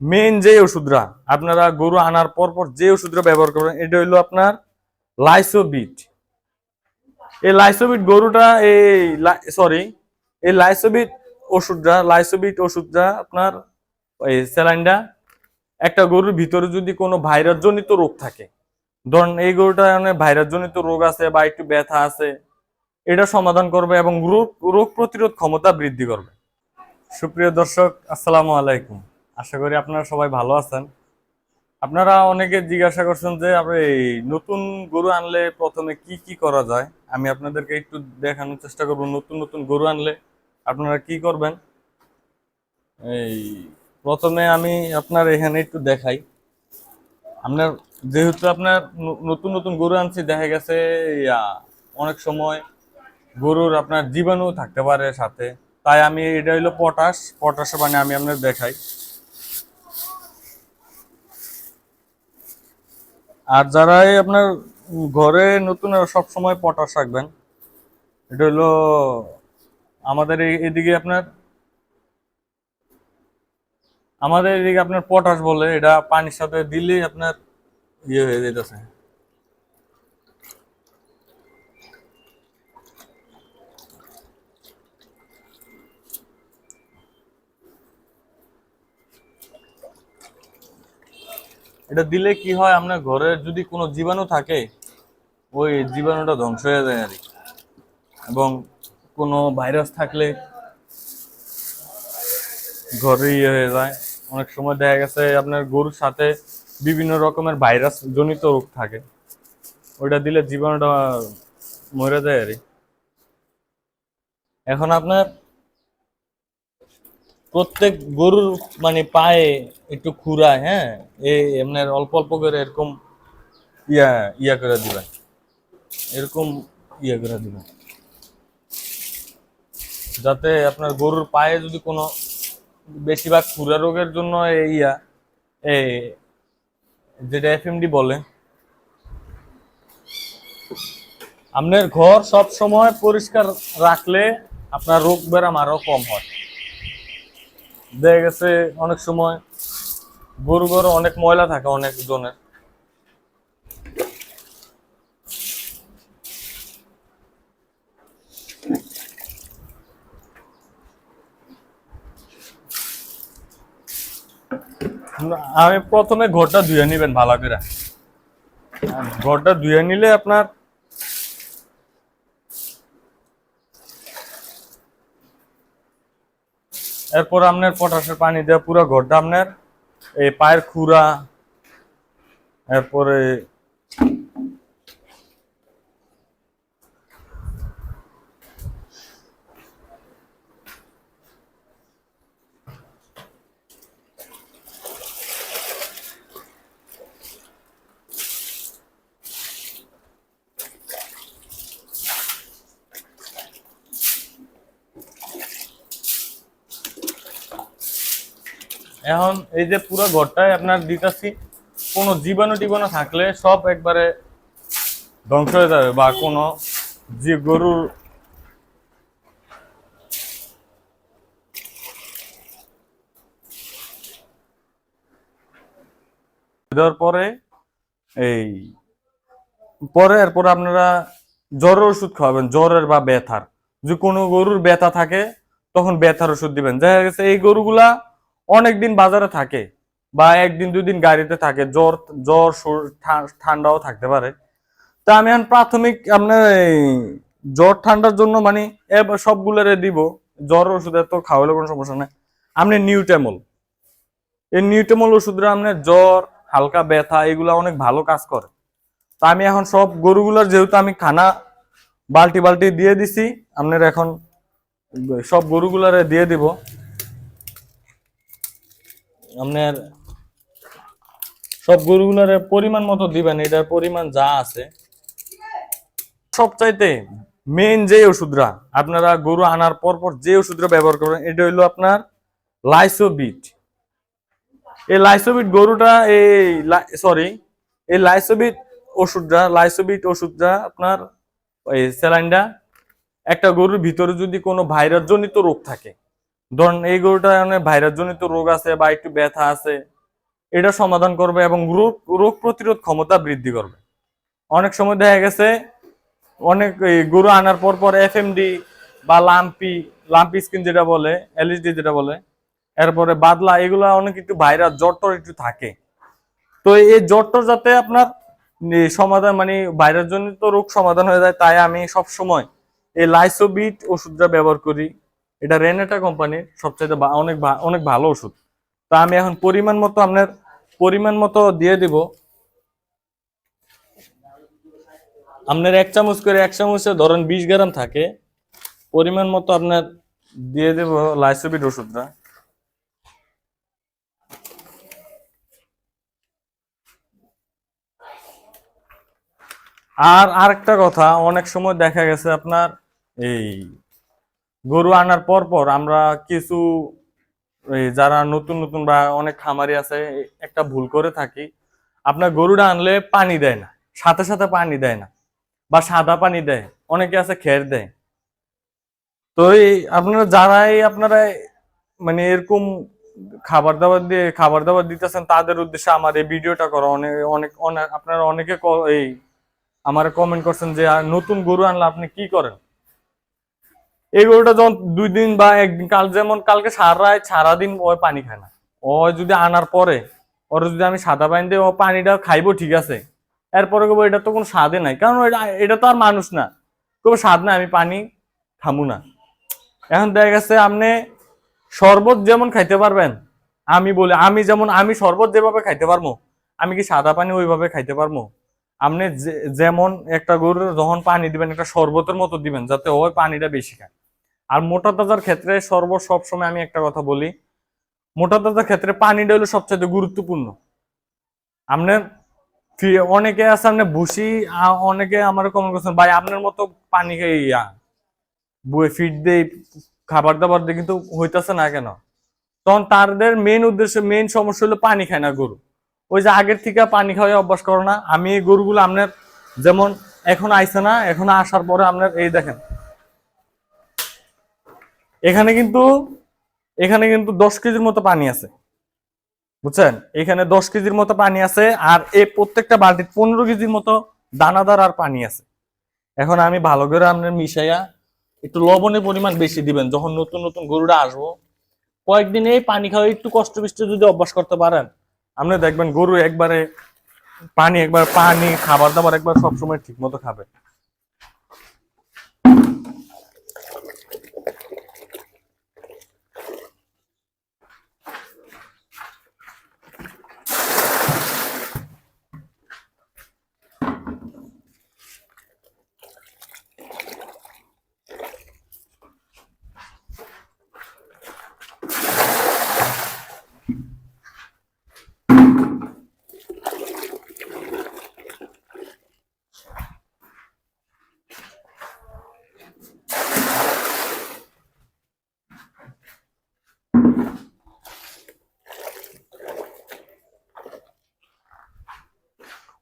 Main যে ওষুধরা, আপনারা গরু আনার পর পর যে ওষুধরা ব্যবহার করবেন, এটা হইল আপনার লাইসোবিট এই লাইসোবিট গরুটা, এই সরি এই লাইসোবিট ওষুধটা লাইসোবিট ওষুধটা আপনার, এই স্যালাইনটা একটা গরুর ভিতরে যদি কোনো ভাইরাস জনিত রোগ থাকে, ধরুন এই গরুটা ভাইরাস জনিত রোগ আছে বা একটু ব্যথা আছে, এটা সমাধান করবে এবং রোগ রোগ প্রতিরোধ ক্ষমতা বৃদ্ধি করবে। সুপ্রিয় দর্শক, আসসালামু আলাইকুম। আশা করি আপনারা সবাই ভালো আছেন। আপনারা অনেকে জিজ্ঞাসা করছেন যে আপনি এই নতুন গরু আনলে প্রথমে কি কি করা যায়? আমি আপনাদেরকে একটু দেখানোর চেষ্টা করব, নতুন নতুন গরু আনলে আপনারা কি করবেন? এই, প্রথমে আমি আপনার এখানে একটু দেখাই। আপনার, যেহেতু আপনার নতুন নতুন গরু আনছি, দেখা গেছে অনেক সময় গরুর আপনার জীবাণু থাকতে পারে সাথে। তাই আমি, এটা হইল পটাশ। পটাশ মানে আমি আপনার দেখাই। আর যারা আপনার ঘরে নতুন সব সময় পটাশ রাখবেন। এটা হলো আমাদের এদিকে আপনার আমাদের এদিকে আপনার পটাশ বলে, এটা পানির সাথে দিলে আপনার ইয়ে হয়ে যেতেছে এটা দিলে কি হয় আপনার ঘরের যদি কোনো জীবাণু থাকে, ওই জীবাণুটা ধ্বংস হয়ে যায় আর। এবং কোনো ভাইরাস থাকলে ঘরে ইয়ে হয়ে যায় অনেক সময় দেখা গেছে, আপনার গরুর সাথে বিভিন্ন রকমের ভাইরাস জনিত রোগ থাকে ওইটা দিলে জীবাণুটা মরে যায় আর। এখন আপনার প্রত্যেক গরুর মানে পায়ে একটু খুরায় হ্যাঁ? এই আপনার অল্প অল্প করে এরকম ইয়া ইয়া করে দিবেন। এরকম ইয়া করে দিবেন। যাতে আপনার গরুর পায়ে যদি কোনো বেশিরভাগ খুরা রোগের জন্য এই ইয়া এই যেটা এফএমডি বলে, আপনার ঘর সব সময় পরিষ্কার রাখলে আপনার রোগ ব্যারাম আরও কম হয়। দেখা গেছে অনেক সময় গরু গরু অনেক ময়লা থাকে অনেক জনের। আমি প্রথমে ঘরটা ধুয়ে নিবেন ভালো করে। ঘরটা ধুয়ে নিলে আপনার এরপর আপনার পটাশের পানি দেওয়া পুরো ঘরটা আপনার এই পায়ের খুরা এরপরে এখন এই যে পুরো ঘরটায় আপনার দিতেছি কোনো জীবাণু টিবাণু থাকলে সব একবারে ধ্বংস হয়ে যাবে বা কোনো যে গরুর পরে এই, পরে এরপর আপনারা জ্বরের ওষুধ খাওয়াবেন, জ্বরের বা ব্যথার। যে কোনো গরুর ব্যথা থাকে, তখন ব্যথার ওষুধ দিবেন। দেখা গেছে এই গরুগুলা অনেকদিন বাজারে থাকে বা একদিন দুদিন গাড়িতে থাকে, জ্বর জ্বর ঠান্ডাও থাকতে পারে। তা আমি এখন প্রাথমিক আপনার জ্বর, ঠান্ডার জন্য মানে সবগুলোরে দিব। জ্বর ওষুধের তো খাওয়ালে কোনো সমস্যা নেই। আপনি নিউটেমল। এই নিউটেমল ওষুধটা আপনার জ্বর, হালকা ব্যথা, এগুলা অনেক ভালো কাজ করে। তা আমি এখন সব গরুগুলোর যেহেতু আমি খানা বালতি বালতি দিয়ে দিছি, আপনার এখন সব গরুগুলারে দিয়ে দিব। আপনার সব গরুগুলার পরিমাণ মতো দিবেন, এটার পরিমাণ যা আছে। সবচাইতে মেইন যে ওষুধরা, আপনারা গরু আনার পর পর যে ওষুধরা ব্যবহার করবেন, এটা হইল আপনার লাইসোবিট। এই লাইসোবিট গরুটা, এই সরি এই লাইসোবিট ওষুধটা লাইসোবিট ওষুধটা আপনার এই স্যালাইনটা একটা গরুর ভিতরে যদি কোনো ভাইরাস জনিত রোগ থাকে ধরুন এই গরুটা অনেক ভাইরাস জনিত রোগ আছে বা একটু ব্যথা আছে, এটা সমাধান করবে এবং রোগ রোগ প্রতিরোধ ক্ষমতা বৃদ্ধি করবে। অনেক সময় দেখা গেছে, অনেক গরু আনার পর পর এফএমডি বা লাম্পি লাম্পি স্কিন যেটা বলে এলএসডি যেটা বলে, এরপরে বাদলা, এগুলা অনেক একটু ভাইরাস, জ্বর টর একটু থাকে। তো এই জ্বর টর যাতে আপনার সমাধান মানে ভাইরাস জনিত রোগ সমাধান হয়ে যায়, তাই আমি সব সময় এই লাইসোবিট ওষুধটা ব্যবহার করি। এটা রেনেটা কোম্পানির সবচেয়ে অনেক অনেক ভালো ওষুধ। তা আমি এখন পরিমাণ মতো আপনার, পরিমাণ মতো দিয়ে দিব। আপনার এক চামচ করে, এক চামচে ধরেন বিশ গ্রাম থাকে। পরিমাণ মতো আপনার দিয়ে দেব লাইসোবিট ওষুধটা। আর আরেকটা কথা, অনেক সময় দেখা গেছে আপনার, এই গরু আনার পর পর আমরা কিছু যারা নতুন নতুন বা অনেক খামারি আছে, একটা ভুল করে থাকি। আপনার গরুটা আনলে পানি দেয় না, সাথে সাথে পানি দেয় না, বা সাদা পানি দেয়, অনেকে আছে খের দেয়। তো এই আপনারা যারাই আপনারা মানে এরকম খাবার দাবার দিয়ে, খাবার দাবার দিতেছেন, তাদের উদ্দেশ্যে আমার এই ভিডিওটা করা। অনেক অনেক আপনারা অনেকে এই, আমার কমেন্ট করছেন যে নতুন গরু আনলে আপনি কি করেন? এই গরুটা যখন দুই দিন বা একদিন, কাল যেমন কালকে সারায় সারাদিন ওই পানি খায় না। ও যদি আনার পরে, ওর যদি আমি সাদা পানি দিই ও পানিটা খাইবো, ঠিক আছে। এরপরে কবো এটা তো কোনো স্বাদে নাই। কারণ এটা তো আর মানুষ না। কবো স্বাদ না আমি পানি খামু না। এখন দেখা গেছে আপনি শরবত যেমন খাইতে পারবেন, আমি বলি, আমি যেমন আমি শরবত যেভাবে খাইতে পারব আমি কি সাদা পানি ওইভাবে খাইতে পারব আপনি যেমন একটা গরুর যখন পানি দিবেন, একটা শরবতের মতো দিবেন, যাতে ওই পানিটা বেশি খায়। আর মোটা তাজার ক্ষেত্রে শরবত সবসময় আমি একটা কথা বলি, মোটা তাজার ক্ষেত্রে পানিটা হলো সবচেয়ে গুরুত্বপূর্ণ। আপনার অনেকে আছে আপনি ভুসি অনেকে আমার কমেন্ট করছেন, ভাই, আপনার মতো পানি ইয়া ফিট দেই, খাবার দাবার দিয়ে কিন্তু হইতেছে না কেন? তখন তাদের মেন উদ্দেশ্য মেন সমস্যা হলো পানি খায় না গরু। ওই যে আগের থেকে পানি খাওয়াই অভ্যাস করো না, আমি এই গরুগুলো আপনার যেমন এখন আইসে না, এখন আসার পরে আপনার এই দেখেন এখানে কিন্তু এখানে কিন্তু দশ কেজির মতো পানি আছে। বুঝছেন? এখানে দশ কেজির মতো পানি আছে আর এই প্রত্যেকটা বালতির পনেরো কেজির মতো দানাদার আর পানি আছে। এখন আমি ভালো করে আপনার মিশাইয়া একটু লবণের পরিমাণ বেশি দিবেন, যখন নতুন নতুন গরুরা আসব। কয়েকদিন এই পানি খাওয়া একটু কষ্ট বিষ্ট যদি অভ্যাস করতে পারেন, আপনি দেখবেন গরু একবারে পানি, একবার পানি, খাবার দাবার একবার সবসময় ঠিক মতো খাবে।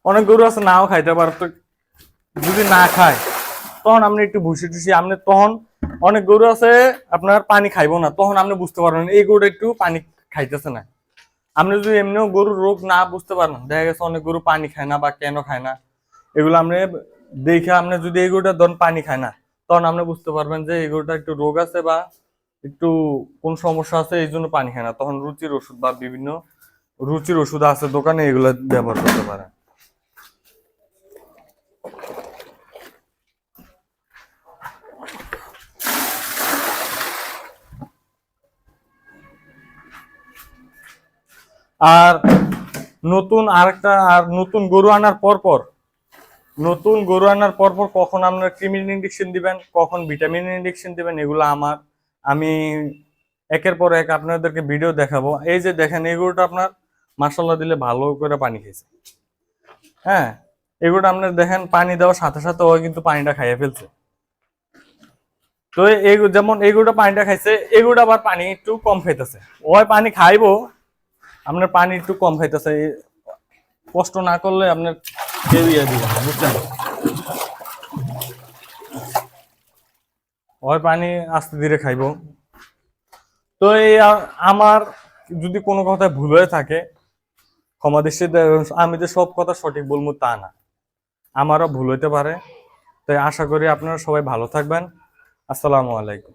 অনেক গরু আছে, নাও খাইতে পারে। যদি না খায়, তখন আপনি একটু ভুসি টুসি আপনি তখন অনেক গরু আছে, আপনার পানি খাইবো না, তখন আপনি বুঝতে পারবেন এই গরুটা একটু পানি খাইতেছে না। আপনি যদি এমনিও গরুর রোগ না বুঝতে পারেন, দেখা গেছে অনেক গরু পানি খায় না বা কেন খায় না, এগুলো আপনি দেখে আপনি যদি এই গরুটা ধরুন পানি খায় না, তখন আপনি বুঝতে পারবেন যে এই গরুটা একটু রোগ আছে বা একটু কোন সমস্যা আছে, এই জন্য পানি খায় না। তখন রুচির ওষুধ বা বিভিন্ন রুচির ওষুধ আছে, দোকানে এগুলো ব্যবহার করতে পারেন। আর নতুন আরেকটা আর নতুন গরু আনার পর পর নতুন গরু আনার পর পর কখন আপনার ক্রিমিন ইঞ্জেকশন দিবেন, কখন ভিটামিন ইঞ্জেকশন দিবেন, এগুলো আমার, আমি একের পর এক আপনাদেরকে ভিডিও দেখাবো। এই যে দেখেন, এই গরুটা আপনার মাসাল্লাহ দিলে ভালো করে পানি খেয়েছে। হ্যাঁ এগুলোটা আপনার দেখেন, পানি দেওয়ার সাথে সাথে ও কিন্তু পানিটা খাইয়ে ফেলছে। তো এই যেমন এগুলোটা পানিটা খাইছে এগুলোটা আবার পানি একটু কম খাইতেছে। ওই পানি খাইবো আপনার পানি একটু কম খাইতেছে কষ্ট না করলে আপনার কেউ ইয়ে বুঝছেন? ওই পানি আস্তে ধীরে খাইবো। তো এই আমার যদি কোনো কথা ভুল হয়ে থাকে, ক্ষমা দৃষ্টিতে আমি যে সব কথা সঠিক বলব তা না। আমারও ভুল হইতে পারে। তাই আশা করি আপনারা সবাই ভালো থাকবেন। আসসালামু আলাইকুম।